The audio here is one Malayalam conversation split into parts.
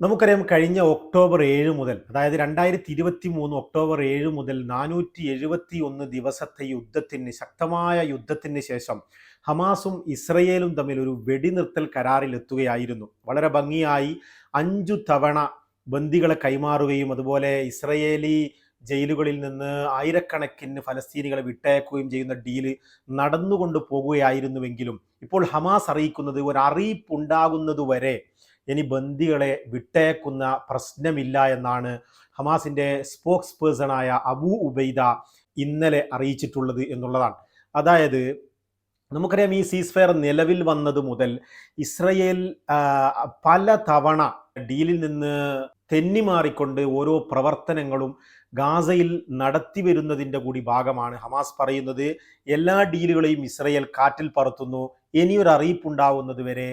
നമുക്കറിയാം കഴിഞ്ഞ ഒക്ടോബർ ഏഴ് മുതൽ അതായത് രണ്ടായിരത്തി ഇരുപത്തി മൂന്ന് ഒക്ടോബർ ഏഴ് മുതൽ നാനൂറ്റി എഴുപത്തി ഒന്ന് ദിവസത്തെ യുദ്ധത്തിന് ശക്തമായ യുദ്ധത്തിന് ശേഷം ഹമാസും ഇസ്രയേലും തമ്മിൽ ഒരു വെടിനിർത്തൽ കരാറിലെത്തുകയായിരുന്നു വളരെ ഭംഗിയായി അഞ്ചു തവണ ബന്ദികളെ കൈമാറുകയും അതുപോലെ ഇസ്രയേലി ജയിലുകളിൽ നിന്ന് ആയിരക്കണക്കിന് ഫലസ്തീനികളെ വിട്ടയക്കുകയും ചെയ്യുന്ന ഡീൽ നടന്നുകൊണ്ട് പോകുകയായിരുന്നുവെങ്കിലും ഇപ്പോൾ ഹമാസ് അറിയിക്കുന്നത് ഒരു അറിയിപ്പ് ഉണ്ടാകുന്നതുവരെ ഇനി ബന്ദികളെ വിട്ടയക്കുന്ന പ്രശ്നമില്ല എന്നാണ് ഹമാസിന്റെ സ്പോക്സ് പേഴ്സണായ അബു ഉബൈദ ഇന്നലെ അറിയിച്ചിട്ടുള്ളത് എന്നുള്ളതാണ്. അതായത് നമുക്കറിയാം ഈ സീസ് ഫയർ നിലവിൽ വന്നത് മുതൽ ഇസ്രയേൽ പല തവണ ഡീലിൽ നിന്ന് തെന്നിമാറിക്കൊണ്ട് ഓരോ പ്രവർത്തനങ്ങളും ഗാസയിൽ നടത്തി വരുന്നതിന്റെ കൂടി ഭാഗമാണ് ഹമാസ് പറയുന്നത്. എല്ലാ ഡീലുകളെയും ഇസ്രയേൽ കാറ്റിൽ പറത്തുന്നു. ഇനിയൊരു അറിയിപ്പുണ്ടാവുന്നത് വരെ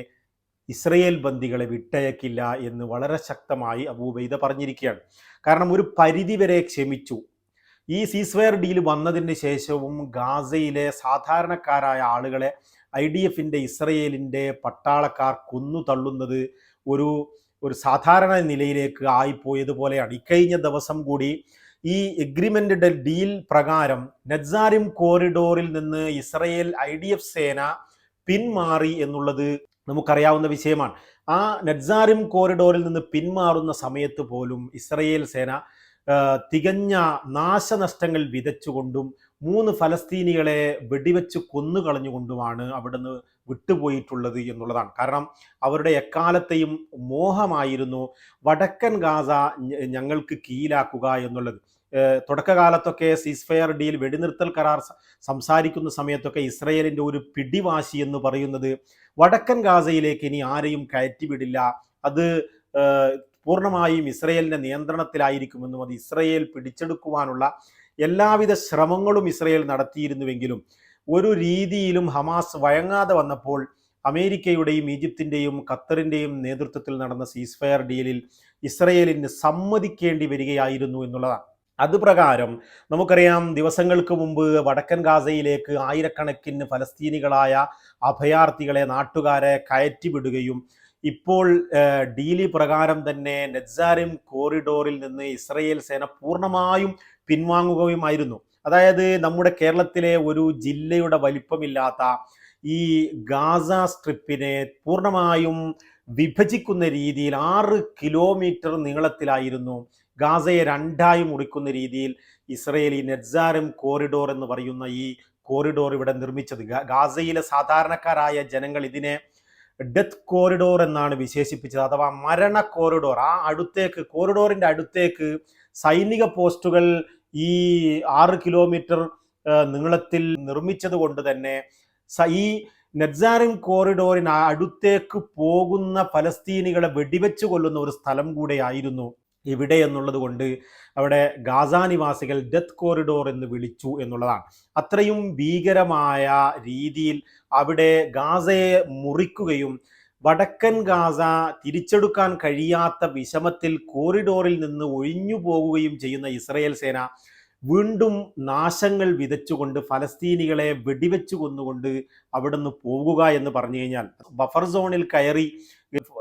ഇസ്രയേൽ ബന്ദികളെ വിട്ടയക്കില്ല എന്ന് വളരെ ശക്തമായി അബൂബൈദ പറഞ്ഞിരിക്കുകയാണ്. കാരണം ഒരു പരിധിവരെ ക്ഷമിച്ചു. ഈ സീസ്വയർ ഡീൽ വന്നതിന് ശേഷവും ഗാസയിലെ സാധാരണക്കാരായ ആളുകളെ ഐ ഡി എഫിന്റെ ഇസ്രയേലിന്റെ പട്ടാളക്കാർ കൊന്നു തള്ളുന്നത് ഒരു ഒരു സാധാരണ നിലയിലേക്ക് ആയിപ്പോയതുപോലെയാണ് ഇക്കഴിഞ്ഞ ദിവസം കൂടി ഈ എഗ്രിമെന്റ് ഡീൽ പ്രകാരം നെറ്റ്സാരിം കോറിഡോറിൽ നിന്ന് ഇസ്രയേൽ ഐ സേന പിന്മാറി എന്നുള്ളത് നമുക്കറിയാവുന്ന വിഷയമാണ്. ആ നെറ്റ്സാറിം കോറിഡോറിൽ നിന്ന് പിന്മാറുന്ന സമയത്ത് പോലും ഇസ്രയേൽ സേന തികഞ്ഞ നാശനഷ്ടങ്ങൾ വിതച്ചുകൊണ്ടും മൂന്ന് ഫലസ്തീനികളെ വെടിവെച്ച് കൊന്നുകളഞ്ഞുകൊണ്ടുമാണ് അവിടുന്ന് വിട്ടുപോയിട്ടുള്ളത് എന്നുള്ളതാണ്. കാരണം അവരുടെ എക്കാലത്തെയും മോഹമായിരുന്നു വടക്കൻ ഗാസ ഞങ്ങൾക്ക് കീഴിലാക്കുക എന്നുള്ളത്. തുടക്കകാലത്തൊക്കെ സീസ്ഫയർ ഡീൽ വെടിനിർത്തൽ കരാർ സംസാരിക്കുന്ന സമയത്തൊക്കെ ഇസ്രയേലിന്റെ ഒരു പിടിവാശി എന്ന് പറയുന്നത് വടക്കൻ ഗാസയിലേക്ക് ഇനി ആരെയും കയറ്റിവിടില്ല. അത് പൂർണമായും ഇസ്രയേലിന്റെ നിയന്ത്രണത്തിലായിരിക്കുമെന്നും അത് ഇസ്രയേൽ പിടിച്ചെടുക്കുവാനുള്ള എല്ലാവിധ ശ്രമങ്ങളും ഇസ്രയേൽ നടത്തിയിരുന്നുവെങ്കിലും ഒരു രീതിയിലും ഹമാസ് വഴങ്ങാതെ വന്നപ്പോൾ അമേരിക്കയുടെയും ഈജിപ്തിന്റെയും ഖത്തറിന്റെയും നേതൃത്വത്തിൽ നടന്ന സീസ്ഫയർ ഡീലിൽ ഇസ്രയേലിന് സമ്മതിക്കേണ്ടി വരികയായിരുന്നു എന്നുള്ളതാണ്. അത് പ്രകാരം നമുക്കറിയാം ദിവസങ്ങൾക്ക് മുമ്പ് വടക്കൻ ഗാസയിലേക്ക് ആയിരക്കണക്കിന് ഫലസ്തീനികളായ അഭയാർത്ഥികളെ നാട്ടുകാരെ കയറ്റിവിടുകയും ഇപ്പോൾ ഡീലി പ്രകാരം തന്നെ നെറ്റ്സാരിം കോറിഡോറിൽ നിന്ന് ഇസ്രയേൽ സേന പൂർണമായും പിൻവാങ്ങുകയുമായിരുന്നു. അതായത് നമ്മുടെ കേരളത്തിലെ ഒരു ജില്ലയുടെ വലിപ്പമില്ലാത്ത ഈ ഗാസ സ്ട്രിപ്പിനെ പൂർണമായും വിഭജിക്കുന്ന രീതിയിൽ ആറ് കിലോമീറ്റർ നീളത്തിലായിരുന്നു ഗാസയെ രണ്ടായി മുറിക്കുന്ന രീതിയിൽ ഇസ്രയേലി നെറ്റ്സാരം കോറിഡോർ എന്ന് പറയുന്ന ഈ കോറിഡോർ ഇവിടെ നിർമ്മിച്ചത്. ഗാസയിലെ സാധാരണക്കാരായ ജനങ്ങൾ ഇതിനെ ഡെത്ത് കോറിഡോർ എന്നാണ് വിശേഷിപ്പിച്ചത് അഥവാ മരണ കോറിഡോർ. ആ അടുത്തേക്ക് കോറിഡോറിന്റെ അടുത്തേക്ക് സൈനിക പോസ്റ്റുകൾ ഈ ആറ് കിലോമീറ്റർ നീളത്തിൽ നിർമ്മിച്ചത് കൊണ്ട് തന്നെ ഈ നെറ്റ്സാറിൻ കോറിഡോറിന് അടുത്തേക്ക് പോകുന്ന ഫലസ്തീനികളെ വെടിവെച്ച് കൊല്ലുന്ന ഒരു സ്ഥലം കൂടെയായിരുന്നു ഇവിടെ എന്നുള്ളത് കൊണ്ട് അവിടെ ഗാസ നിവാസികൾ ഡെത്ത് കോറിഡോർ എന്ന് വിളിച്ചു എന്നുള്ളതാണ്. അത്രയും ഭീകരമായ രീതിയിൽ അവിടെ ഗാസയെ മുറിക്കുകയും വടക്കൻ ഗാസ തിരിച്ചെടുക്കാൻ കഴിയാത്ത വിഷമത്തിൽ കോറിഡോറിൽ നിന്ന് ഒഴിഞ്ഞു പോകുകയും ചെയ്യുന്ന ഇസ്രയേൽ സേന വീണ്ടും നാശങ്ങൾ വിതച്ചുകൊണ്ട് ഫലസ്തീനികളെ വെടിവെച്ചു കൊന്നുകൊണ്ട് അവിടുന്ന് പോകുക എന്ന് പറഞ്ഞു കഴിഞ്ഞാൽ ബഫർ സോണിൽ കയറി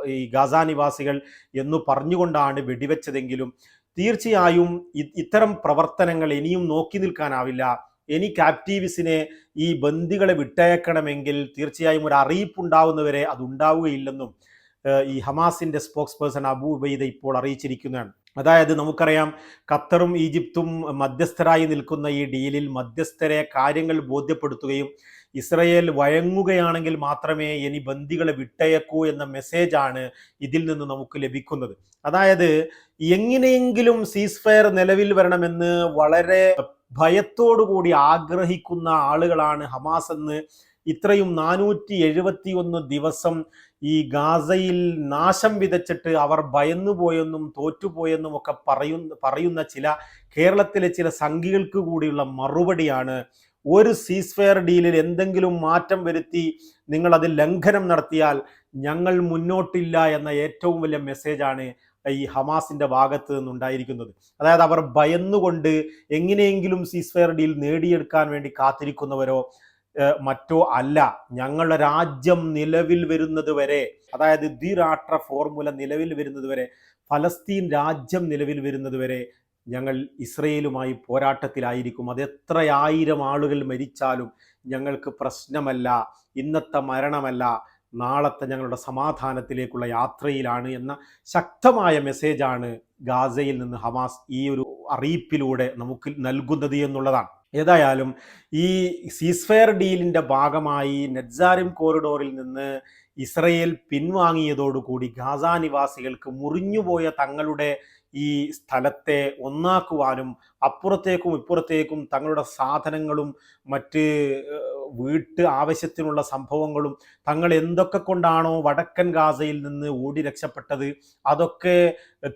ഈ ഗാസ നിവാസികൾ എന്നു പറഞ്ഞുകൊണ്ടാണ് വെടിവെച്ചതെങ്കിലും തീർച്ചയായും ഇത്തരം പ്രവർത്തനങ്ങൾ ഇനിയും നോക്കി നിൽക്കാനാവില്ല. ഇനി ക്യാപ്റ്റീവിസിനെ ഈ ബന്ദികളെ വിട്ടയക്കണമെങ്കിൽ തീർച്ചയായും ഒരു അറിയിപ്പുണ്ടാവുന്നവരെ അത് ഉണ്ടാവുകയില്ലെന്നും ഈ ഹമാസിന്റെ സ്പോക്സ് പേഴ്സൺ അബു ഉബൈദ ഇപ്പോൾ അറിയിച്ചിരിക്കുന്നതാണ് അതായത് നമുക്കറിയാം ഖത്തറും ഈജിപ്തും മധ്യസ്ഥരായി നിൽക്കുന്ന ഈ ഡീലിൽ മധ്യസ്ഥരെ കാര്യങ്ങൾ ബോധ്യപ്പെടുത്തുകയും ഇസ്രയേൽ വഴങ്ങുകയാണെങ്കിൽ മാത്രമേ ഇനി ബന്ദികളെ വിട്ടയക്കൂ എന്ന മെസ്സേജാണ് ഇതിൽ നിന്ന് നമുക്ക് ലഭിക്കുന്നത്. അതായത് എങ്ങനെയെങ്കിലും സീസ് ഫയർ നിലവിൽ വരണമെന്ന് വളരെ ഭയത്തോടുകൂടി ആഗ്രഹിക്കുന്ന ആളുകളാണ് ഹമാസ് എന്ന് ഇത്രയും നാനൂറ്റി എഴുപത്തി ഒന്ന് ദിവസം ഈ ഗാസയിൽ നാശം വിതച്ചിട്ട് അവർ ഭയന്നുപോയെന്നും തോറ്റുപോയെന്നും ഒക്കെ പറയുന്ന പറയുന്ന ചില കേരളത്തിലെ ചില സംഘികൾക്ക് കൂടിയുള്ള മറുപടിയാണ്. ഒരു സീസ്ഫെയർ ഡീലിൽ എന്തെങ്കിലും മാറ്റം വരുത്തി നിങ്ങൾ അത് ലംഘനം നടത്തിയാൽ ഞങ്ങൾ മുന്നോട്ടില്ല എന്ന ഏറ്റവും വലിയ മെസ്സേജാണ് ഈ ഹമാസിന്റെ ഭാഗത്ത് നിന്നുണ്ടായിരിക്കുന്നത്. അതായത് അവർ ഭയന്നുകൊണ്ട് എങ്ങനെയെങ്കിലും സീസ്ഫെയർ ഡീൽ നേടിയെടുക്കാൻ വേണ്ടി കാത്തിരിക്കുന്നവരോ മറ്റോ അല്ല. ഞങ്ങളുടെ രാജ്യം നിലവിൽ വരുന്നത് വരെ അതായത് ദ്വിരാഷ്ട്ര ഫോർമുല നിലവിൽ വരുന്നത് വരെ ഫലസ്തീൻ രാജ്യം നിലവിൽ വരുന്നത് വരെ ഞങ്ങൾ ഇസ്രയേലുമായി പോരാട്ടത്തിലായിരിക്കും. അത് ആയിരം ആളുകൾ മരിച്ചാലും ഞങ്ങൾക്ക് പ്രശ്നമല്ല ഇന്നത്തെ മരണമല്ല നാളത്തെ ഞങ്ങളുടെ സമാധാനത്തിലേക്കുള്ള യാത്രയിലാണ് എന്ന ശക്തമായ മെസ്സേജാണ് ഗാസയിൽ നിന്ന് ഹമാസ് ഈ ഒരു അറിയിപ്പിലൂടെ നമുക്ക് നൽകുന്നത് എന്നുള്ളതാണ്. ഏതായാലും ഈ സീസ്ഫയർ ഡീലിന്റെ ഭാഗമായി നെറ്റ്സാരിം കോറിഡോറിൽ നിന്ന് ഇസ്രയേൽ പിൻവാങ്ങിയതോടുകൂടി ഗാസ നിവാസികൾക്ക് മുറിഞ്ഞുപോയ തങ്ങളുടെ ഈ സ്ഥലത്തെ ഒന്നാക്കുവാനും അപ്പുറത്തേക്കും ഇപ്പുറത്തേക്കും തങ്ങളുടെ സാധനങ്ങളും മറ്റ് വീട്ട് ആവശ്യത്തിനുള്ള സംഭവങ്ങളും തങ്ങൾ എന്തൊക്കെ കൊണ്ടാണോ വടക്കൻ ഗാസയിൽ നിന്ന് ഓടി രക്ഷപ്പെട്ടത് അതൊക്കെ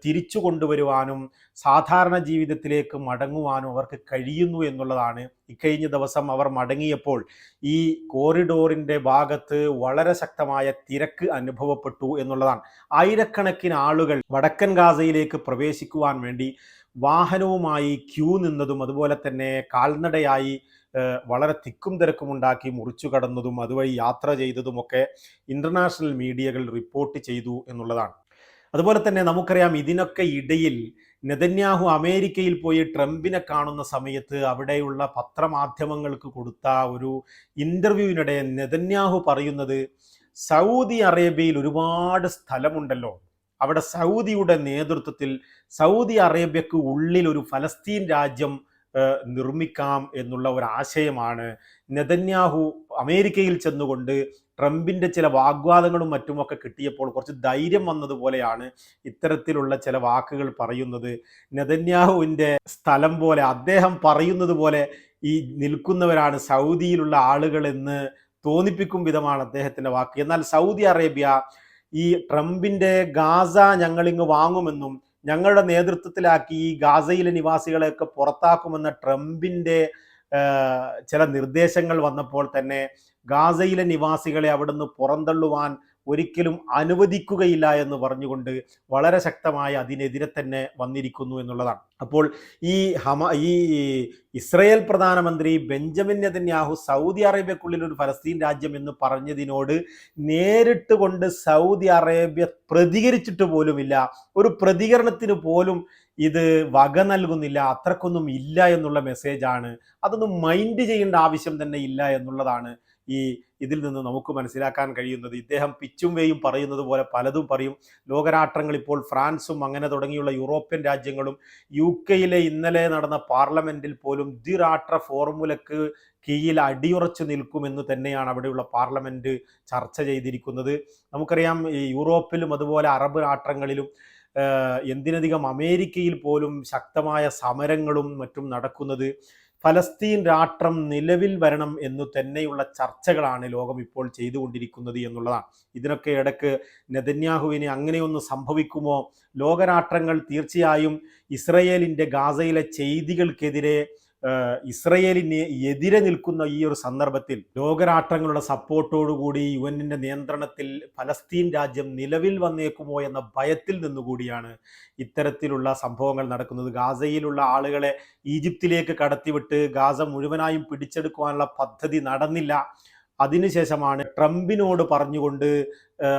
തിരിച്ചു കൊണ്ടുവരുവാനും സാധാരണ ജീവിതത്തിലേക്ക് മടങ്ങുവാനും അവർക്ക് കഴിയുന്നു എന്നുള്ളതാണ്. ഇക്കഴിഞ്ഞ ദിവസം അവർ മടങ്ങിയപ്പോൾ ഈ കോറിഡോറിന്റെ ഭാഗത്ത് വളരെ ശക്തമായ തിരക്ക് അനുഭവപ്പെട്ടു എന്നുള്ളതാണ്. ആയിരക്കണക്കിന് ആളുകൾ വടക്കൻ ഗാസയിലേക്ക് പ്രവേശിക്കുവാൻ വേണ്ടി വാഹനവുമായി ക്യൂ നിന്നതും അതുപോലെ തന്നെ കാൽനടയായി വളരെ തിക്കും തിരക്കും ഉണ്ടാക്കി മുറിച്ചു കടന്നതും അതുവഴി യാത്ര ചെയ്തതുമൊക്കെ ഇന്റർനാഷണൽ മീഡിയകൾ റിപ്പോർട്ട് ചെയ്തു എന്നുള്ളതാണ്. അതുപോലെ തന്നെ നമുക്കറിയാം ഇതിനൊക്കെ ഇടയിൽ നെതന്യാഹു അമേരിക്കയിൽ പോയി ട്രംപിനെ കാണുന്ന സമയത്ത് അവിടെയുള്ള പത്രമാധ്യമങ്ങൾക്ക് കൊടുത്ത ഒരു ഇന്റർവ്യൂവിനിടെ നെതന്യാഹു പറയുന്നത് സൗദി അറേബ്യയിൽ ഒരുപാട് സ്ഥലമുണ്ടല്ലോ അവിടെ സൗദിയുടെ നേതൃത്വത്തിൽ സൗദി അറേബ്യക്ക് ഉള്ളിൽ ഒരു ഫലസ്തീൻ രാജ്യം നിർമ്മിക്കാം എന്നുള്ള ഒരു ആശയമാണ് നെതന്യാഹു അമേരിക്കയിൽ ചെന്നുകൊണ്ട് ട്രംപിന്റെ ചില വാഗ്വാദങ്ങളും മറ്റുമൊക്കെ കിട്ടിയപ്പോൾ കുറച്ച് ധൈര്യം വന്നതുപോലെയാണ് ഇത്തരത്തിലുള്ള ചില വാക്കുകൾ പറയുന്നത്. നെതന്യാഹുവിന്റെ സ്ഥലം പോലെ അദ്ദേഹം പറയുന്നത് പോലെ ഈ നിൽക്കുന്നവരാണ് സൗദിയിലുള്ള ആളുകൾ എന്ന് തോന്നിപ്പിക്കും വിധമാണ് അദ്ദേഹത്തിന്റെ വാക്ക്. എന്നാൽ സൗദി അറേബ്യ ഈ ട്രംപിന്റെ ഗാസ ഞങ്ങളിങ്ങ് വാങ്ങുമെന്നും ഞങ്ങളുടെ നേതൃത്വത്തിലാക്കി ഈ ഗാസയിലെ നിവാസികളെയൊക്കെ പുറത്താക്കുമെന്ന ട്രംപിന്റെ ചില നിർദ്ദേശങ്ങൾ വന്നപ്പോൾ തന്നെ ഗാസയിലെ നിവാസികളെ അവിടുന്ന് പുറന്തള്ളുവാൻ ഒരിക്കലും അനുവദിക്കുകയില്ല എന്ന് പറഞ്ഞുകൊണ്ട് വളരെ ശക്തമായ അതിനെതിരെ തന്നെ വന്നിരിക്കുന്നു എന്നുള്ളതാണ്. അപ്പോൾ ഈ ഹമ ഈ ഇസ്രയേൽ പ്രധാനമന്ത്രി ബെഞ്ചമിൻ നെതന്യാഹു സൗദി അറേബ്യക്കുള്ളിൽ ഒരു ഫലസ്തീൻ രാജ്യം എന്ന് പറഞ്ഞതിനോട് നേരിട്ട് കൊണ്ട് സൗദി അറേബ്യ പ്രതികരിച്ചിട്ട് പോലുമില്ല. ഒരു പ്രതികരണത്തിന് പോലും ഇത് വക നൽകുന്നില്ല അത്രക്കൊന്നും ഇല്ല എന്നുള്ള മെസ്സേജാണ് അതൊന്നും മൈൻഡ് ചെയ്യേണ്ട ആവശ്യം തന്നെ ഇല്ല എന്നുള്ളതാണ്. ഈ ഇതിൽ നിന്ന് നമുക്ക് മനസ്സിലാക്കാൻ കഴിയുന്നത് ഇദ്ദേഹം പിച്ചും വേയും പറയുന്നത് പോലെ പലതും പറയും. ലോകരാഷ്ട്രങ്ങൾ ഇപ്പോൾ ഫ്രാൻസും അങ്ങനെ തുടങ്ങിയുള്ള യൂറോപ്യൻ രാജ്യങ്ങളും യു കെയിലെ ഇന്നലെ നടന്ന പാർലമെന്റിൽ പോലും ദ്വിരാഷ്ട്ര ഫോർമുലക്ക് കീഴിൽ അടിയുറച്ചു നിൽക്കുമെന്ന് തന്നെയാണ് അവിടെയുള്ള പാർലമെന്റ് ചർച്ച ചെയ്തിരിക്കുന്നത്. നമുക്കറിയാം ഈ യൂറോപ്പിലും അതുപോലെ അറബ് രാഷ്ട്രങ്ങളിലും എന്തിനധികം അമേരിക്കയിൽ പോലും ശക്തമായ സമരങ്ങളും മറ്റും നടക്കുന്നത്. ഫലസ്തീൻ രാഷ്ട്രം നിലവിൽ വരണം എന്നു തന്നെയുള്ള ചർച്ചകളാണ് ലോകം ഇപ്പോൾ ചെയ്തുകൊണ്ടിരിക്കുന്നത് എന്നുള്ളതാണ്. ഇതിനൊക്കെ ഇടയ്ക്ക് നെതന്യാഹുവിന് അങ്ങനെയൊന്ന് സംഭവിക്കുമോ? ലോകരാഷ്ട്രങ്ങൾ തീർച്ചയായും ഇസ്രയേലിന്റെ ഗാസയിലെ ചെയ്തികൾക്കെതിരെ ഇസ്രയേലിന് എതിരെ നിൽക്കുന്ന ഈ ഒരു സന്ദർഭത്തിൽ ലോകരാഷ്ട്രങ്ങളുടെ സപ്പോർട്ടോടുകൂടി യു എന്നിന്റെ നിയന്ത്രണത്തിൽ ഫലസ്തീൻ രാജ്യം നിലവിൽ വന്നേക്കുമോ എന്ന ഭയത്തിൽ നിന്നുകൂടിയാണ് ഇത്തരത്തിലുള്ള സംഭവങ്ങൾ നടക്കുന്നത്. ഗാസയിലുള്ള ആളുകളെ ഈജിപ്തിലേക്ക് കടത്തിവിട്ട് ഗാസ മുഴുവനായും പിടിച്ചെടുക്കുവാനുള്ള പദ്ധതി നടന്നില്ല. അതിനുശേഷമാണ് ട്രംപിനോട് പറഞ്ഞുകൊണ്ട്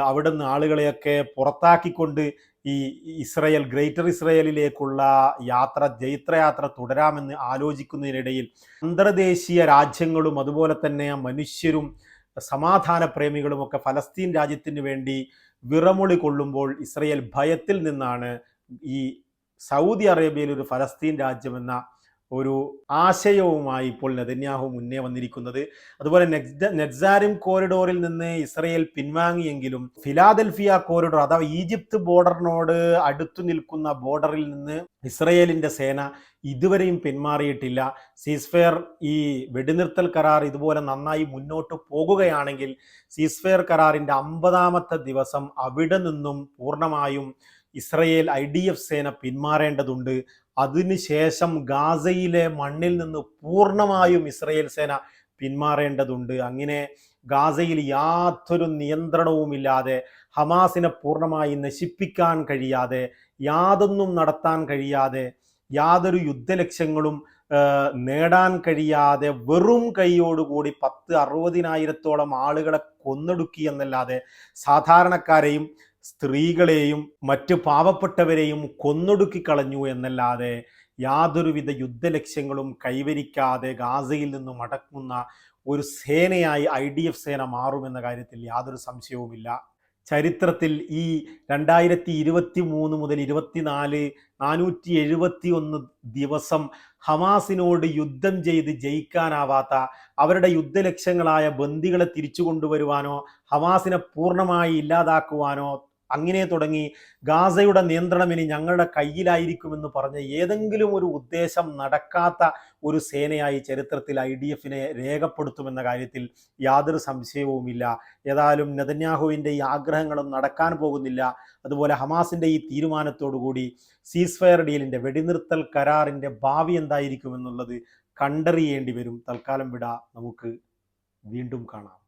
അവിടുന്ന് ആളുകളെയൊക്കെ പുറത്താക്കിക്കൊണ്ട് ഈ ഇസ്രയേൽ ഗ്രേറ്റർ ഇസ്രയേലിലേക്കുള്ള യാത്ര ജൈത്രയാത്ര തുടരാമെന്ന് ആലോചിക്കുന്നതിനിടയിൽ അന്തർദേശീയ രാജ്യങ്ങളും അതുപോലെ തന്നെ മനുഷ്യരും സമാധാന പ്രേമികളും ഒക്കെ ഫലസ്തീൻ രാജ്യത്തിന് വേണ്ടി വിറമൊളി കൊള്ളുമ്പോൾ ഇസ്രയേൽ ഭയത്തിൽ നിന്നാണ് ഈ സൗദി അറേബ്യയിൽ ഒരു ഫലസ്തീൻ രാജ്യമെന്ന ഒരു ആശയവുമായി ഇപ്പോൾ നെതന്യാഹു മുന്നേ വന്നിരിക്കുന്നത്. അതുപോലെ നെറ്റ്സാരിം കോറിഡോറിൽ നിന്ന് ഇസ്രയേൽ പിൻവാങ്ങിയെങ്കിലും ഫിലാദൽഫിയ കോറിഡോർ അഥവാ ഈജിപ്ത് ബോർഡറിനോട് അടുത്തു നിൽക്കുന്ന ബോർഡറിൽ നിന്ന് ഇസ്രയേലിന്റെ സേന ഇതുവരെയും പിന്മാറിയിട്ടില്ല സീസ്ഫെയർ ഈ വെടിനിർത്തൽ കരാർ ഇതുപോലെ നന്നായി മുന്നോട്ട് പോകുകയാണെങ്കിൽ സീസ്ഫെയർ കരാറിന്റെ അമ്പതാമത്തെ ദിവസം അവിടെ നിന്നും പൂർണമായും ഇസ്രയേൽ ഐ ഡി എഫ് സേന പിന്മാറേണ്ടതുണ്ട്. അതിനുശേഷം ഗാസയിലെ മണ്ണിൽ നിന്ന് പൂർണമായും ഇസ്രയേൽ സേന പിന്മാറേണ്ടതുണ്ട്. അങ്ങനെ ഗാസയിൽ യാതൊരു നിയന്ത്രണവുമില്ലാതെ ഹമാസിനെ പൂർണമായി നശിപ്പിക്കാൻ കഴിയാതെ യാതൊന്നും നടത്താൻ കഴിയാതെ യാതൊരു യുദ്ധലക്ഷ്യങ്ങളും നേടാൻ കഴിയാതെ വെറും കൈയോടുകൂടി പത്ത് അറുപതിനായിരത്തോളം ആളുകളെ കൊന്നൊടുക്കി എന്നല്ലാതെ സാധാരണക്കാരെയും സ്ത്രീകളെയും മറ്റ് പാവപ്പെട്ടവരെയും കൊന്നൊടുക്കി കളഞ്ഞു എന്നല്ലാതെ യാതൊരുവിധ യുദ്ധലക്ഷ്യങ്ങളും കൈവരിക്കാതെ ഗാസയിൽ നിന്നും അടക്കുന്ന ഒരു സേനയായി ഐ ഡി എഫ് സേന മാറുമെന്ന കാര്യത്തിൽ യാതൊരു സംശയവുമില്ല. ചരിത്രത്തിൽ ഈ രണ്ടായിരത്തി ഇരുപത്തി മൂന്ന് മുതൽ ഇരുപത്തിനാല് നാനൂറ്റി എഴുപത്തി ഒന്ന് ദിവസം ഹമാസിനോട് യുദ്ധം ചെയ്ത് ജയിക്കാനാവാത്ത അവരുടെ യുദ്ധലക്ഷ്യങ്ങളായ ബന്ദികളെ തിരിച്ചു കൊണ്ടുവരുവാനോ ഹമാസിനെ പൂർണമായി ഇല്ലാതാക്കുവാനോ അങ്ങനെ തുടങ്ങി ഗാസയുടെ നിയന്ത്രണം ഇനി ഞങ്ങളുടെ കയ്യിലായിരിക്കുമെന്ന് പറഞ്ഞ ഏതെങ്കിലും ഒരു ഉദ്ദേശം നടക്കാത്ത ഒരു സേനയായി ചരിത്രത്തിൽ ഐ ഡി എഫിനെ രേഖപ്പെടുത്തുമെന്ന കാര്യത്തിൽ യാതൊരു സംശയവുമില്ല. ഏതായാലും നെതന്യാഹുവിന്റെ ഈ ആഗ്രഹങ്ങളും നടക്കാൻ പോകുന്നില്ല. അതുപോലെ ഹമാസിന്റെ ഈ തീരുമാനത്തോടുകൂടി സീസ് ഫയർ ഡീലിന്റെ വെടിനിർത്തൽ കരാറിന്റെ ഭാവി എന്തായിരിക്കുമെന്നുള്ളത് കണ്ടറിയേണ്ടി വരും. തൽക്കാലം വിട. നമുക്ക് വീണ്ടും കാണാം.